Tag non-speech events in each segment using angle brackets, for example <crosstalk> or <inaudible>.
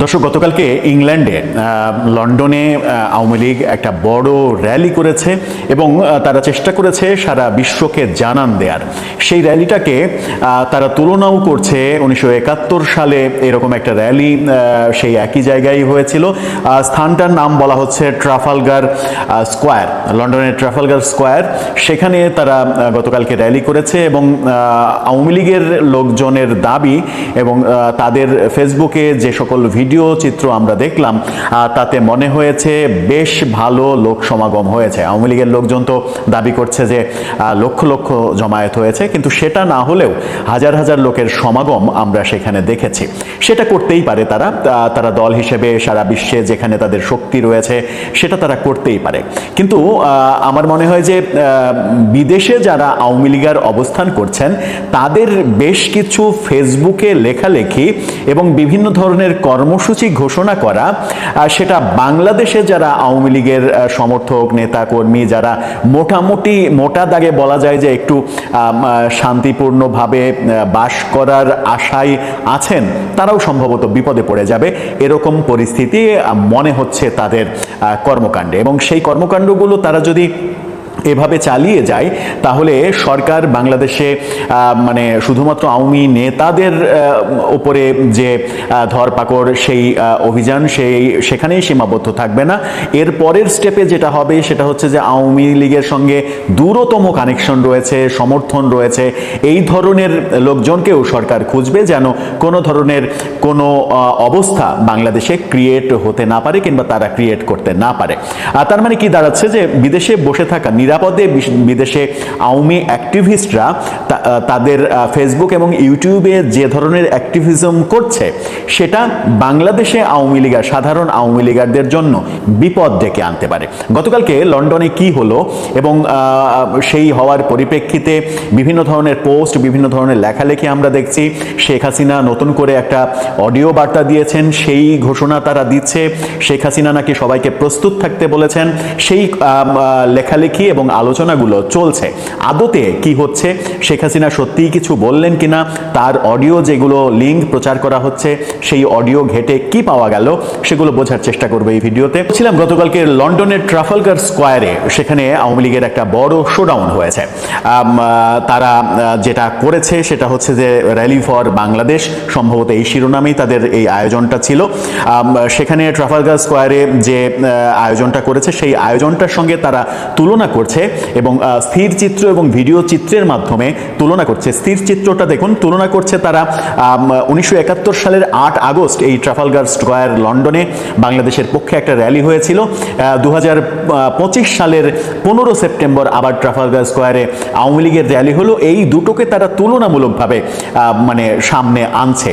দর্শক, গতকালকে ইংল্যান্ডে লন্ডনে আওয়ামী লীগ একটা বড় র্যালি করেছে এবং তারা চেষ্টা করেছে সারা বিশ্বকে জানান দেয়ার। সেই র্যালিটাকে তারা তুলনাও করছে উনিশশো একাত্তর সালে এরকম একটা র্যালি সেই একই জায়গায় হয়েছিল। স্থানটার নাম বলা হচ্ছে ট্রাফালগার স্কোয়ার, লন্ডনের ট্রাফালগার স্কোয়ার। সেখানে তারা গতকালকে র্যালি করেছে এবং আওয়ামী লীগের লোকজনের দাবি এবং তাদের ফেসবুকে যে সকল ভিডিও চিত্র আমরা দেখলাম তাতে মনে হয়েছে বেশ ভালো লোক সমাগম হয়েছে। আওয়ামী লীগের লোকজন তো দাবি করছে যে লক্ষ লক্ষ জমায়েত হয়েছে, কিন্তু সেটা না হলেও হাজার হাজার লোকের সমাগম আমরা সেখানে দেখেছি। সেটা করতেই পারে তারা তারা দল হিসেবে সারা বিশ্বে যেখানে তাদের শক্তি রয়েছে, সেটা তারা করতেই পারে। কিন্তু আমার মনে হয় যে বিদেশে যারা আওয়ামী লীগের অবস্থান করছেন, তাদের বেশ কিছু ফেসবুকে লেখালেখি এবং বিভিন্ন ধরনের কর্মসূচি ঘোষণা করা সেটা বাংলাদেশে যারা আওয়ামী লীগের সমর্থক নেতা কর্মী যারা মোটামুটি মোটা দাগে বলা যায় যে একটু শান্তিপূর্ণভাবে বাস করার আশায় আছেন, তারাও সম্ভবত বিপদে পড়ে যাবে। এরকম পরিস্থিতি মনে হচ্ছে তাদের কর্মকাণ্ডে। এবং সেই কর্মকাণ্ডগুলো তারা যদি এভাবে চালিয়ে যায়, তাহলে সরকার বাংলাদেশে মানে শুধুমাত্র আওয়ামী নেতাদের উপরে যে ধরপাকড়, সেই অভিযান, সেই, সেখানেই সীমাবদ্ধ থাকবে না। এর পরের স্টেপে যেটা হবে, সেটা হচ্ছে যে আওয়ামী লীগের সঙ্গে দূরতম কানেকশন রয়েছে, সমর্থন রয়েছে। এই ধরনের লোকজনকেও সরকার খুঁজবে যেন কোনো ধরনের কোনো অবস্থা বাংলাদেশে ক্রিয়েট হতে না পারে কিংবা তারা ক্রিয়েট করতে না পারে। আর তার মানে কি দাঁড়াচ্ছে যে বিদেশে বসে থাকা নিরাপদে বিদেশে আওয়ামী অ্যাক্টিভিস্টরা তাদের ফেসবুক এবং ইউটিউবে যে ধরনের অ্যাক্টিভিজম করছে, সেটা বাংলাদেশে আওয়ামী লীগার, সাধারণ আওয়ামী লীগারদের জন্য বিপদ ডেকে আনতে পারে। গতকালকে লন্ডনে কি হলো এবং সেই হওয়ার পরিপ্রেক্ষিতে বিভিন্ন ধরনের পোস্ট, বিভিন্ন ধরনের লেখালেখি আমরা দেখছি। শেখ হাসিনা নতুন করে একটা অডিও বার্তা দিয়েছেন, সেই ঘোষণা তারা দিচ্ছে। শেখ হাসিনা নাকি সবাইকে প্রস্তুত থাকতে বলেছেন। সেই লেখালেখি এবং আলোচনাগুলো চলছে। আদতে কি হচ্ছে? শেখ হাসিনা সত্যিই কিছু বললেন কিনা? তার অডিও যেগুলো লিঙ্ক প্রচার করা হচ্ছে, সেই অডিও ঘেটে কি পাওয়া গেল? সেগুলো বোঝার চেষ্টা করবে এই ভিডিওতে। ছিলাম গতকালকে লন্ডনের ট্রাফালগার স্কোয়ারে, সেখানে আওয়ামী লীগের একটা বড় শোডাউন হয়েছে। তারা যেটা করেছে সেটা হচ্ছে যে র্যালি ফর বাংলাদেশ, সম্ভবত এই শিরোনামেই তাদের এই আয়োজনটা ছিল। সেখানে ট্রাফালগার স্কোয়ারে যে আয়োজনটা করেছে, সেই আয়োজনটার সঙ্গে তারা তুলনা করছে। এবং আহ, স্থির চিত্র এবং ভিডিও চিত্রের মাধ্যমে তুলনা করছে। স্থির চিত্রটা দেখুন তুলনা করছে তারা উনিশশো একাত্তর সালের আট আগস্ট এই ট্রাফালগার স্কোয়ার লন্ডনে বাংলাদেশের পক্ষে একটা র্যালি হয়েছিল। দু সালের পনেরো সেপ্টেম্বর আবার ট্রাফালগার স্কোয়ারে আওয়ামী লীগের র্যালি হলো। এই দুটোকে তারা তুলনামূলকভাবে মানে সামনে আনছে।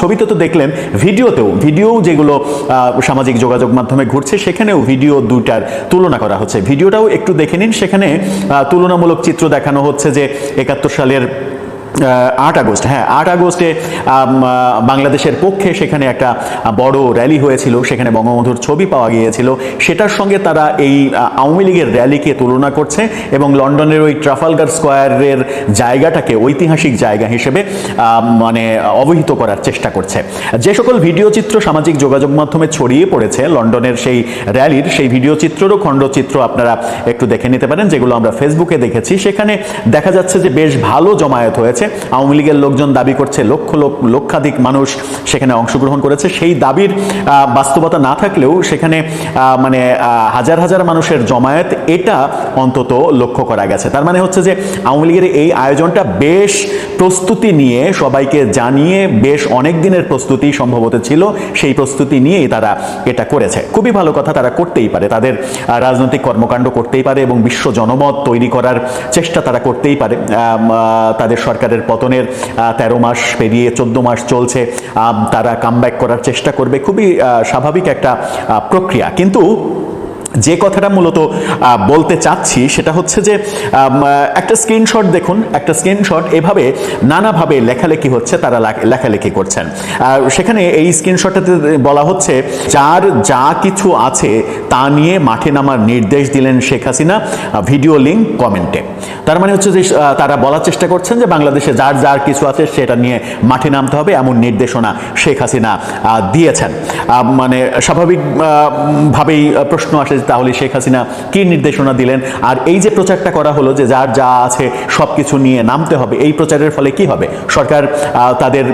ছবিতে তো দেখলেন ভিডিওতেও ভিডিও যেগুলো সামাজিক যোগাযোগ মাধ্যমে ঘুরছে সেখানেও ভিডিও দুইটার তুলনা করা হচ্ছে। ভিডিওটাও একটু দেখে নিন। সেখানে তুলনামূলক চিত্র দেখানো হচ্ছে যে একাত্তর সালের আট আগস্ট হ্যাঁ আট আগস্টে বাংলাদেশের পক্ষে সেখানে একটা বড় র্যালি হয়েছিল, সেখানে বঙ্গবন্ধুর ছবি পাওয়া গিয়েছিল। সেটার সঙ্গে তারা এই আওয়ামী লীগের র্যালিকে তুলনা করছে এবং লন্ডনের ওই ট্রাফালগার স্কোয়ারের জায়গাটাকে ঐতিহাসিক জায়গা হিসেবে মানে অবহিত করার চেষ্টা করছে। যে সকল ভিডিও চিত্র সামাজিক যোগাযোগ মাধ্যমে ছড়িয়ে পড়েছে লন্ডনের সেই র্যালির সেই ভিডিও চিত্রেরও খণ্ডচিত্র আপনারা একটু দেখে নিতে পারেন, যেগুলো আমরা ফেসবুকে দেখেছি। সেখানে দেখা যাচ্ছে যে বেশ ভালো জমায়েত হয়েছে। আওয়ামী লীগের লোকজন দাবি করছে লক্ষ লক্ষ লক্ষাধিক মানুষ সেখানে অংশগ্রহণ করেছে। সেই দাবির বাস্তবতা না থাকলেও সেখানে মানে হাজার হাজার মানুষের জমায়েত এটা অন্তত লক্ষ্য করা গেছে। তার মানে হচ্ছে যে আওয়ামী লীগের এই আয়োজনটা বেশ প্রস্তুতি নিয়ে সবাইকে জানিয়ে বেশ অনেক দিনের প্রস্তুতি সম্ভবত ছিল। সেই প্রস্তুতি নিয়েই তারা এটা করেছে। খুবই ভালো কথা তারা করতেই পারে। তাদের রাজনৈতিক কর্মকাণ্ড করতেই পারে এবং বিশ্ব জনমত তৈরি করার চেষ্টা তারা করতেই পারে। তাদের সরকারের পতনের তেরো মাস পেরিয়ে চোদ্দ মাস চলছে। তারা কামব্যাক করার চেষ্টা করবে। খুবই স্বাভাবিক একটা প্রক্রিয়া। কিন্তু যে কথাটা মূলত বলতে চাচ্ছি সেটা হচ্ছে যে একটা স্ক্রিনশট দেখুন একটা স্ক্রিনশট এভাবে নানাভাবে লেখালেখি হচ্ছে তারা লেখালেখি করছেন। সেখানে এই স্ক্রিনশটটাতে বলা হচ্ছে যার যা কিছু আছে তা নিয়ে মাঠে নামার নির্দেশ দিলেন শেখ হাসিনা ভিডিও লিঙ্ক কমেন্টে। তার মানে হচ্ছে যে তারা বলার চেষ্টা করছেন যে বাংলাদেশে যার যার কিছু আছে সেটা নিয়ে মাঠে নামতে হবে এমন নির্দেশনা শেখ হাসিনা দিয়েছেন। মানে স্বাভাবিক আহ, ভাবেই প্রশ্ন আসে তাহলে শেখ হাসিনা কি নির্দেশনা দিলেন? আর এই যে প্রচারটা করা হলো যে যার যা আছে সব কিছু নিয়ে নামতে হবে, এই প্রচারের ফলে কি হবে? সরকার তাদের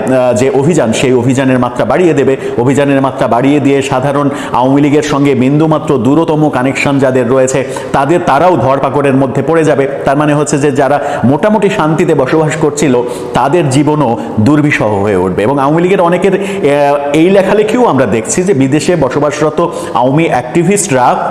যে অভিযান, সেই অভিযানের মাত্রা বাড়িয়ে দেবে। অভিযানের মাত্রা বাড়িয়ে দিয়ে সাধারণ আওয়ামী লীগের সঙ্গে বিন্দুমাত্র দূরতম কানেকশন যাদের রয়েছে, তাদের, তারাও ধরপাকড়ের মধ্যে পড়ে যাবে। তার মানে হচ্ছে যে যারা মোটামুটি শান্তিতে বসবাস করছিল, তাদের জীবনও দুর্বিষহ হয়ে উঠবে। এবং আওয়ামী লীগের অনেকের এই লেখালেখিও আমরা দেখছি যে বিদেশে বসবাসরত আওয়ামী অ্যাক্টিভিস্টরা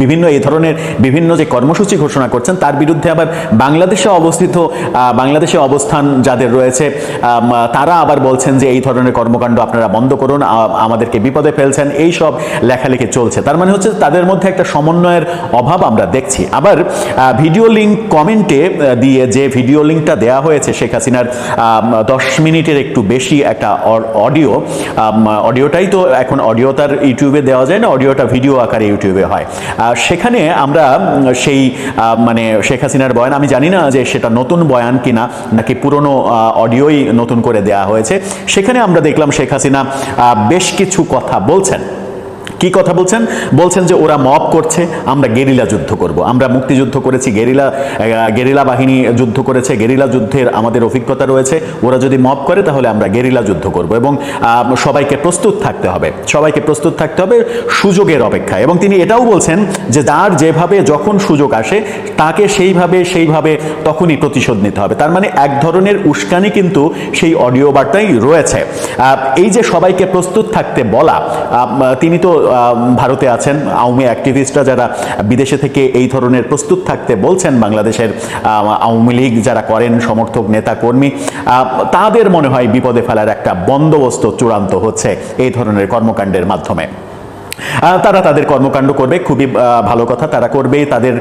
বিভিন্ন এই ধরনের বিভিন্ন যে কর্মসূচি ঘোষণা করছেন, তার বিরুদ্ধে আবার বাংলাদেশে অবস্থিত বাংলাদেশে অবস্থান যাদের রয়েছে তারা আবার বলছেন যে এই ধরনের কর্মকাণ্ড আপনারা বন্ধ করুন আমাদেরকে বিপদে ফেলছেন, এই সব লেখালেখি চলছে। তার মানে হচ্ছে তাদের মধ্যে একটা সমন্বয়ের অভাব আমরা দেখছি। আবার ভিডিও লিঙ্ক কমেন্টে দিয়ে যে ভিডিও লিঙ্কটা দেওয়া হয়েছে শেখ হাসিনার দশ মিনিটের একটু বেশি একটা অডিও অডিওটাই তো এখন অডিও তার ইউটিউবে দেওয়া যায় না, অডিওটা ভিডিও আকারে ইউটিউবে হয়। সেখানে আমরা সেই মানে শেখ হাসিনার বয়ান, আমি জানি না যে সেটা নতুন বয়ান কিনা, নাকি পুরনো অডিওই নতুন করে দেয়া হয়েছে, সেখানে আমরা দেখলাম শেখ হাসিনা বেশ কিছু কথা বলছেন। কি কথা বলছেন? বলছেন যে ওরা মব করছে, আমরা গেরিলা যুদ্ধ করব। আমরা মুক্তিযুদ্ধ করেছি, গেরিলা গেরিলা বাহিনী যুদ্ধ করেছে, গেরিলা যুদ্ধের আমাদের অভিজ্ঞতা রয়েছে। ওরা যদি মব করে, তাহলে আমরা গেরিলা যুদ্ধ করব এবং সবাইকে প্রস্তুত থাকতে হবে। সবাইকে প্রস্তুত থাকতে হবে সুযোগের অপেক্ষায়। এবং তিনি এটাও বলছেন যে যার যেভাবে যখন সুযোগ আসে, তাকে সেইভাবে সেইভাবে তখনই প্রতিশোধ নিতে হবে। তার মানে এক ধরনের উস্কানি কিন্তু সেই অডিও বার্তাই রয়েছে। এই যে সবাইকে প্রস্তুত থাকতে বলা তিনি তো ভারতে আছেন আওয়ামী অ্যাক্টিভিস্টরা যারা বিদেশে থেকে এই ধরনের প্রস্তুত থাকতে বলছেন বাংলাদেশের আওয়ামী লীগ যারা করেন, সমর্থক নেতা কর্মী তাদের মনে হয় বিপদে ফেলার একটা বন্দোবস্ত চূড়ান্ত হচ্ছে এই ধরনের কর্মকাণ্ডের মাধ্যমে। তারা তাদের কর্মকাণ্ড করবে, খুবই ভালো কথা, তারা করবে, তাদের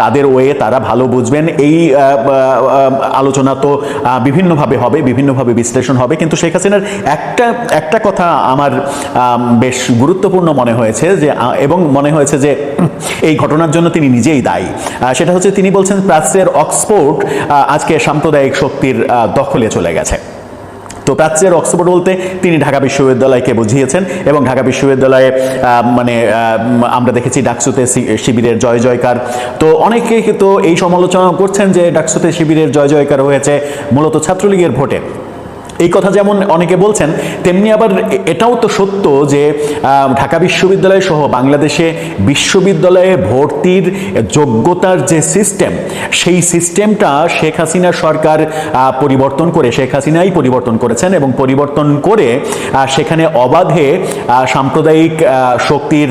তাদের ওয়ে, তারা ভালো বুঝবেন। এই আলোচনা তো বিভিন্নভাবে হবে, বিভিন্নভাবে বিশ্লেষণ হবে, কিন্তু শেখ হাসিনার একটা একটা কথা আমার বেশ গুরুত্বপূর্ণ মনে হয়েছে যে এবং মনে হয়েছে যে, <clears throat> এই ঘটনার জন্য তিনি নিজেই দায়ী। সেটা হচ্ছে তিনি বলছেন, প্রাচ্যের অক্সফোর্ড আজকে সাম্প্রদায়িক শক্তির দখলে চলে গেছে। তো প্রাচ্যের অক্সফোর্ড বলতে তিনি ঢাকা বিশ্ববিদ্যালয়কে বুঝিয়েছেন এবং ঢাকা বিশ্ববিদ্যালয়ে মানে আমরা দেখেছি ডাকসুতে শিবিরের জয় জয়কার। তো অনেকেই তো এই সমালোচনা করছেন যে ডাকসুতে শিবিরের জয় জয়কার হয়েছে মূলত ছাত্রলীগের ভোটে। এই কথা যেমন অনেকে বলছেন, তেমনি আবার এটাও তো সত্য যে ঢাকা বিশ্ববিদ্যালয় সহ বাংলাদেশে বিশ্ববিদ্যালয়ে ভর্তির যোগ্যতার যে সিস্টেম সেই সিস্টেমটা শেখ হাসিনা সরকার পরিবর্তন করে, শেখ হাসিনাই পরিবর্তন করেছেন এবং পরিবর্তন করে সেখানে অবাধে সাম্প্রদায়িক শক্তির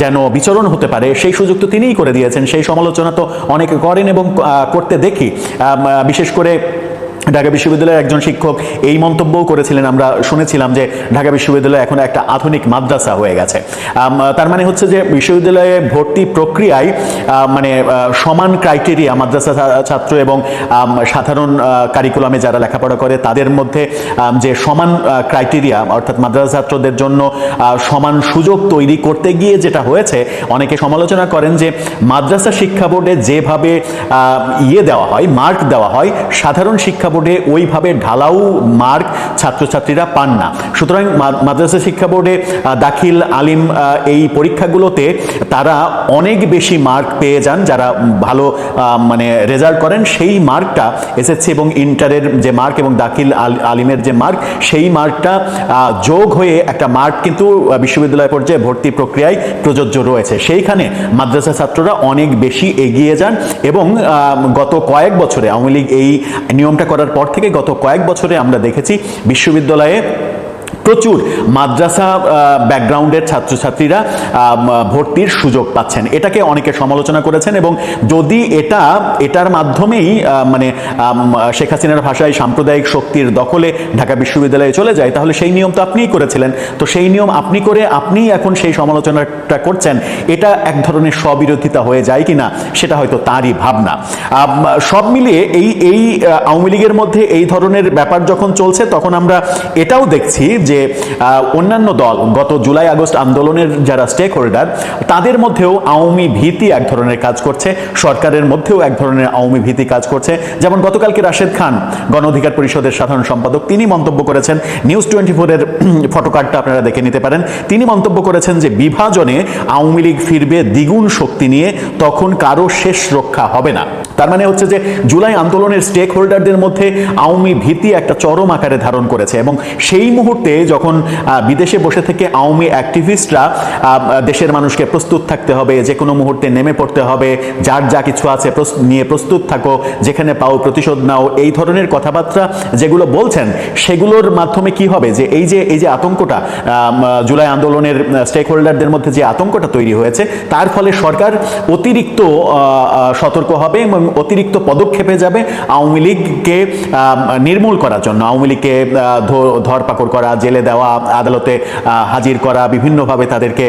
যেন বিচরণ হতে পারে, সেই সুযোগ তো তিনিই করে দিয়েছেন। সেই সমালোচনা তো অনেকে করেন এবং করতে দেখি। বিশেষ করে ঢাকা বিশ্ববিদ্যালয়ের একজন শিক্ষক এই মন্তব্যও করেছিলেন। আমরা শুনেছিলাম যে ঢাকা বিশ্ববিদ্যালয় এখন একটা আধুনিক মাদ্রাসা হয়ে গেছে। তার মানে হচ্ছে যে বিশ্ববিদ্যালয়ে ভর্তি প্রক্রিয়ায় মানে সমান ক্রাইটেরিয়া মাদ্রাসা ছাত্র এবং সাধারণ কারিকুলামে যারা লেখাপড়া করে তাদের মধ্যে যে সমান ক্রাইটেরিয়া অর্থাৎ মাদ্রাসা ছাত্রদের জন্য সমান সুযোগ তৈরি করতে গিয়ে যেটা হয়েছে, অনেকে সমালোচনা করেন যে মাদ্রাসা শিক্ষা বোর্ডে যেভাবে ইয়ে দেওয়া হয়, মার্ক দেওয়া হয়, সাধারণ শিক্ষা বোর্ডে ওইভাবে ঢালাও মার্ক ছাত্রছাত্রীরা পান না। সুতরাং মাদ্রাসা শিক্ষা বোর্ডে দাখিল, আলিম এই পরীক্ষাগুলোতে তারা অনেক বেশি মার্ক পেয়ে যান যারা ভালো মানে রেজাল্ট করেন। সেই মার্কটা এসএসসি এবং ইন্টারের যে মার্ক এবং দাখিল আলিমের যে মার্ক, সেই মার্কটা যোগ হয়ে একটা মার্ক কিন্তু বিশ্ববিদ্যালয় পর্যায়ে ভর্তি প্রক্রিয়ায় প্রযোজ্য রয়েছে। সেইখানে মাদ্রাসা ছাত্ররা অনেক বেশি এগিয়ে যান এবং গত কয়েক বছরে আওয়ামী লীগ এই নিয়মটা করার পর থেকে গত কয়েক বছরে আমরা দেখেছি বিশ্ববিদ্যালয়ে প্রচুর মাদ্রাসা ব্যাকগ্রাউন্ডের ছাত্রছাত্রীরা ভর্তির সুযোগ পাচ্ছেন। এটাকে অনেকে সমালোচনা করেছেন এবং যদি এটা, এটার মাধ্যমেই মানে শেখ হাসিনার ভাষায় সাম্প্রদায়িক শক্তির দখলে ঢাকা বিশ্ববিদ্যালয়ে চলে যায়, তাহলে সেই নিয়ম তো আপনিই করেছিলেন। তো সেই নিয়ম আপনি করে আপনিই এখন সেই সমালোচনাটা করছেন। এটা এক ধরনের স্ববিরোধিতা হয়ে যায় কিনা, সেটা হয়তো তারই ভাবনা। সব মিলিয়ে এই এই আওয়ামী লীগের মধ্যে এই ধরনের ব্যাপার যখন চলছে, তখন আমরা এটাও দেখছি যে আহ, অন্যান্য দল গত জুলাই আগস্ট আন্দোলনের যারা স্টেক হোল্ডার তাদের মধ্যেও আওয়ামী ভীতি এক ধরনের কাজ করছে। সরকারের মধ্যেও এক ধরনের আওয়ামী ভীতি কাজ করছে। যেমন গতকালকে রাশেদ খান গণ অধিকার পরিষদের সাধারণ সম্পাদক তিনি মন্তব্য করেছেন নিউজ টোয়েন্টি ফোরের ফটোকার্ডটা আপনারা দেখে নিতে পারেন। তিনি মন্তব্য করেছেন যে বিভাজনে আওয়ামী লীগ ফিরবে দ্বিগুণ শক্তি নিয়ে তখন কারও শেষ রক্ষা হবে না। তার মানে হচ্ছে যে জুলাই আন্দোলনের স্টেক হোল্ডারদের মধ্যে আওয়ামী ভীতি একটা চরম আকারে ধারণ করেছে এবং সেই মুহূর্তে যখন বিদেশে বসে থেকে আওয়ামী অ্যাক্টিভিস্টরা দেশের মানুষকে প্রস্তুত থাকতে হবে, যে কোনো মুহূর্তে নেমে পড়তে হবে, যার যা কিছু আছে নিয়ে প্রস্তুত থাকো, যেখানে পাও প্রতিশোধ নাও, এই ধরনের কথাবার্তা যেগুলো বলছেন, সেগুলোর মাধ্যমে কি হবে? যে এই যে এই যে আতঙ্কটা জুলাই আন্দোলনের স্টেক হোল্ডারদের মধ্যে যে আতঙ্কটা তৈরি হয়েছে, তার ফলে সরকার অতিরিক্ত সতর্ক হবে এবং অতিরিক্ত পদক্ষেপে যাবে আওয়ামী লীগকে নির্মূল করার জন্য। আওয়ামী লীগকে ধরপাকড় করা, জেলে দেওয়া, আদালতে হাজির করা, বিভিন্নভাবে তাদেরকে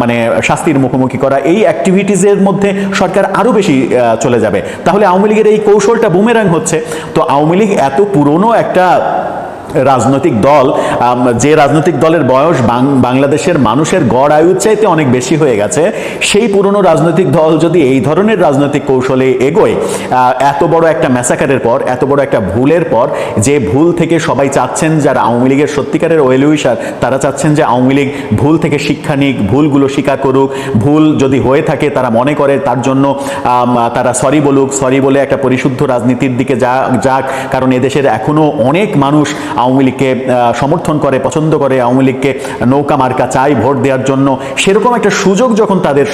মানে শাস্তির মুখোমুখি করা, এই অ্যাক্টিভিটিসের মধ্যে সরকার আরও বেশি চলে যাবে। তাহলে আওয়ামী লীগের এই কৌশলটা বুমেরাং হচ্ছে। তো আওয়ামী লীগ এত পুরনো একটা রাজনৈতিক দল যে রাজনৈতিক দলের বয়স বাংলাদেশের মানুষের গড় আয়ুর চাইতে অনেক বেশি হয়ে গেছে, সেই পুরনো রাজনৈতিক দল যদি এই ধরনের রাজনৈতিক কৌশলে এগোয় এত বড় একটা ম্যাসাকারের পর, এত বড় একটা ভুলের পর, যে ভুল থেকে সবাই চাচ্ছেন যারা আওয়ামী লীগের সত্যিকারের ওয়েলউইশার তারা চাচ্ছেন যে আওয়ামী লীগ ভুল থেকে শিক্ষা নিক, ভুলগুলো স্বীকার করুক, ভুল যদি হয়ে থাকে তারা মনে করে, তার জন্য তারা সরি বলুক, সরি বলে একটা পরিশুদ্ধ রাজনীতির দিকে যা, যাক, কারণ এদেশের এখনও অনেক মানুষ আওয়ামী লীগকে সমর্থন করে, পছন্দ করে, আওয়ামী লীগকে নৌকা মার্কা চাই, ভোট দেওয়ার জন্য। সেরকম একটা সুযোগ যখন তাদের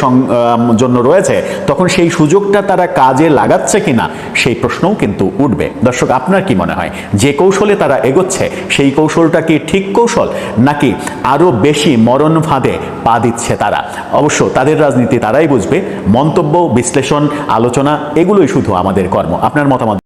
জন্য রয়েছে, তখন সেই সুযোগটা তারা কাজে লাগাচ্ছে কিনা, সেই প্রশ্নও কিন্তু উঠবে। দর্শক, আপনার কি মনে হয়? যে কৌশলে তারা এগোচ্ছে, সেই কৌশলটা কি ঠিক কৌশল? নাকি আরও বেশি মরণ ফাঁদে পা দিচ্ছে তারা? অবশ্য তাদের রাজনীতি তারাই বুঝবে। মন্তব্য, বিশ্লেষণ, আলোচনা, এগুলোই শুধু আমাদের কর্ম। আপনার মতামত?